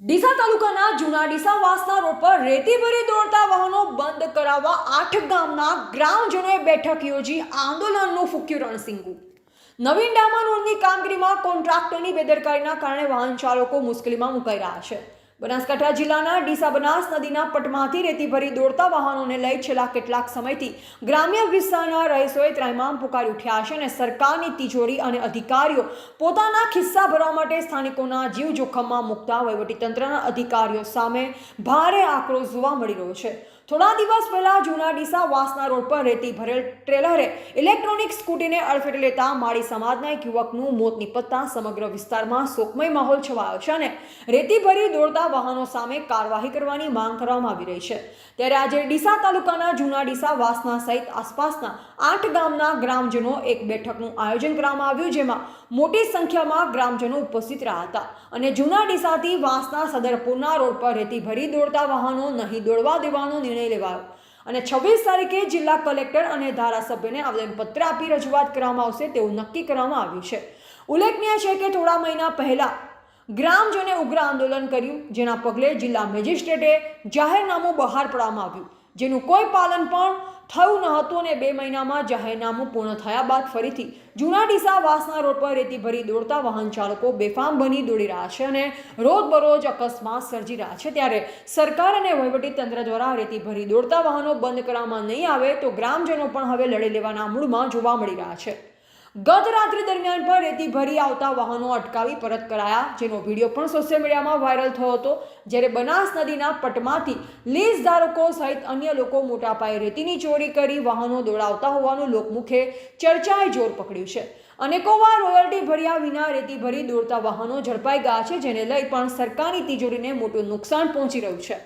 ડીસા તાલુકાના જૂના ડીસાવાસના રોડ પર રેતી ભરી દોડતા વાહનો બંધ કરાવવા આઠ ગામના ગ્રામજનોએ બેઠક યોજી આંદોલનનું ફૂક્યું રણસિંગુ. નવીન ડામા રોડની કામગીરીમાં કોન્ટ્રાક્ટરની બેદરકારીના કારણે વાહન ચાલકો મુશ્કેલીમાં મુકાઈ રહ્યા છે. બનાસકાંઠા જિલ્લાના ડીસા બનાસ નદીના પટમાંથી રેતી ભરી દોડતા વાહનોને લઈ છેલ્લા કેટલાક સમયથી ગ્રામ્ય વિસ્તારના રહીશોએ ત્રાયમામ પુકારી ઉઠ્યા છે અને સરકારની તિજોરી અને અધિકારીઓ પોતાના ખિસ્સા ભરવા માટે સ્થાનિકોના જીવ જોખમમાં મૂકતા વહીવટીતંત્રના અધિકારીઓ સામે ભારે આક્રોશ જોવા મળી રહ્યો છે. થોડા દિવસ પહેલા જૂના ડીસા વાસના રોડ પર રેતી ભરેલ ટ્રેલરે ઇલેક્ટ્રોનિક સ્કૂટીને અડફેટે લેતા માળી સમાજના એક યુવકનું મોત નિપજતા સમગ્ર વિસ્તારમાં શોકમય માહોલ છવાયો છે અને રેતી ભરી દોડતા વાહનો સામે કાર્યવાહી કરવાની માંગ કરવામાં આવી રહી છે. ત્યારે આજે ડીસા તાલુકાના જૂના ડીસા વાસના સહિત આસપાસના આઠ ગામના ગ્રામજનો એક બેઠકનું આયોજન કરવામાં આવ્યું જેમાં મોટી સંખ્યામાં ગ્રામજનો ઉપસ્થિત રહ્યા હતા. અને જૂના ડીસાથી વાસના સદરપુરના રોડ પર રેતી ભરી દોડતા વાહનો નહીં દોડવા દેવાનો નિર્ણય લેવાયો. અને છવ્વીસ તારીખે જિલ્લા કલેક્ટર અને ધારાસભ્યને આવેદનપત્ર આપી રજૂઆત કરવામાં આવશે તેવું નક્કી કરવામાં આવ્યું છે. ઉલ્લેખનીય છે કે થોડા મહિના પહેલા ગ્રામજને ઉગ્ર આંદોલન કર્યું, જેના પગલે જિલ્લા મેજિસ્ટ્રેટે જાહેરનામું બહાર પાડવામાં આવ્યું, જેનું કોઈ પાલન પણ થયું ન હતું અને બે મહિનામાં જાહેરનામું પૂર્ણ થયા બાદ ફરીથી જૂના ડીસા વાસના રોડ પર રેતી ભરી દોડતા વાહન ચાલકો બેફામ બની દોડી રહ્યા છે અને રોજબરોજ અકસ્માત સર્જી રહ્યા છે. ત્યારે સરકાર અને તંત્ર દ્વારા રેતી ભરી દોડતા વાહનો બંધ કરવામાં નહીં આવે તો ગ્રામજનો પણ હવે લડી લેવાના મૂડમાં જોવા મળી રહ્યા છે. ગત રાત્રિ દરમિયાન પણ રેતી ભરી આવતા વાહનો અટકાવી પરત કરાયા, જેનો વીડિયો પણ સોશિયલ મીડિયામાં વાયરલ થયો હતો. જ્યારે બનાસ નદીના પટમાંથી લીઝ ધારકો સહિત અન્ય લોકો મોટા પાયે રેતીની ચોરી કરી વાહનો દોડાવતા હોવાનું લોકમુખે ચર્ચાએ જોર પકડ્યું છે. અનેકો વાર રોયલ્ટી ભર્યા વિના રેતી ભરી દોડતા વાહનો ઝડપાઈ ગયા છે, જેને લઈ પણ સરકારની તિજોરીને મોટું નુકસાન પહોંચી રહ્યું છે.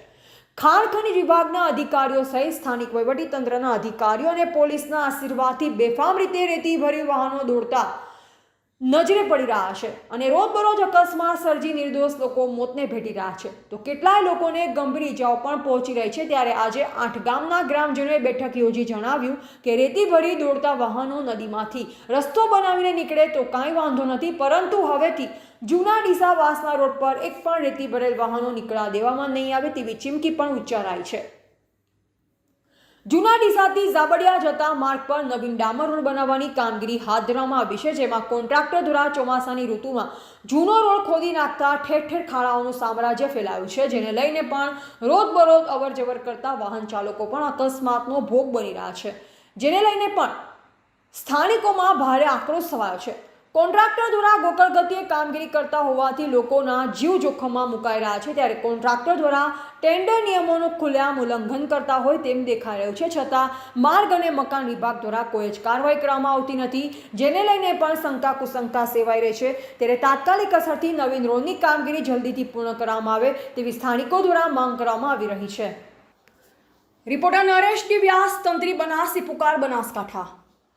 ખાણ ખનિજ વિભાગના અધિકારીઓ સહિત સ્થાનિક વહીવટીતંત્રના અધિકારીઓ અને પોલીસના આશીર્વાદથી બેફામ રીતે રેતી ભરી વાહનો દોડતા નજરે પડી રહ્યા છે અને રોજબરોજ અકસ્માત સર્જી નિર્દોષ લોકો મોતને ભેટી રહ્યા છે. તો કેટલાય લોકોને ગંભીર ઇજાઓ પણ પહોંચી રહી છે. ત્યારે આજે આઠ ગામના ગ્રામજનોએ બેઠક યોજી જણાવ્યું કે રેતી ભરી દોડતા વાહનો નદીમાંથી રસ્તો બનાવીને નીકળે તો કાંઈ વાંધો નથી, પરંતુ હવેથી જૂના ડીસા વાસના રોડ પર એક પણ રેતી ભરેલ વાહનો નીકળવા દેવામાં નહીં આવે તેવી ચીમકી પણ ઉચ્ચારાઈ છે. જૂના ડીસાથી ઝાબડિયા જતા માર્ગ પર નવીન ડામર રોડ બનાવવાની કામગીરી હાથ ધરવામાં આવી છે, જેમાં કોન્ટ્રાક્ટર દ્વારા ચોમાસાની ઋતુમાં જૂનો રોડ ખોદી નાખતા ઠેર ઠેર ખાડાઓનું સામ્રાજ્ય ફેલાયું છે, જેને લઈને પણ રોજબરોજ અવર જવર કરતા વાહન ચાલકો પણ અકસ્માતનો ભોગ બની રહ્યા છે. જેને લઈને પણ સ્થાનિકોમાં ભારે આક્રોશ થવાયો છે. કોન્ટ્રાક્ટર દ્વારા ગોકળ ગતિએ કામગીરી કરતા હોવાથી લોકોના જીવ જોખમમાં મુકાઈ રહ્યા છે. ત્યારે કોન્ટ્રાક્ટર દ્વારા ટેન્ડર નિયમોનું ખુલ્લેઆમ ઉલ્લંઘન કરતા હોય તેમ દેખાઈ રહ્યું છે. છતાં માર્ગ અને મકાન વિભાગ દ્વારા કોઈ જ કાર્યવાહી કરવામાં આવતી નથી, જેને લઈને પણ શંકા કુશંકા સેવાઈ રહી છે. ત્યારે તાત્કાલિક અસરથી નવીન રોડની કામગીરી જલ્દીથી પૂર્ણ કરવામાં આવે તેવી સ્થાનિકો દ્વારા માંગ કરવામાં આવી રહી છે. રિપોર્ટર નરેશ ડી વ્યાસ તંત્રી બનાસી પુકાર બનાસકાંઠા.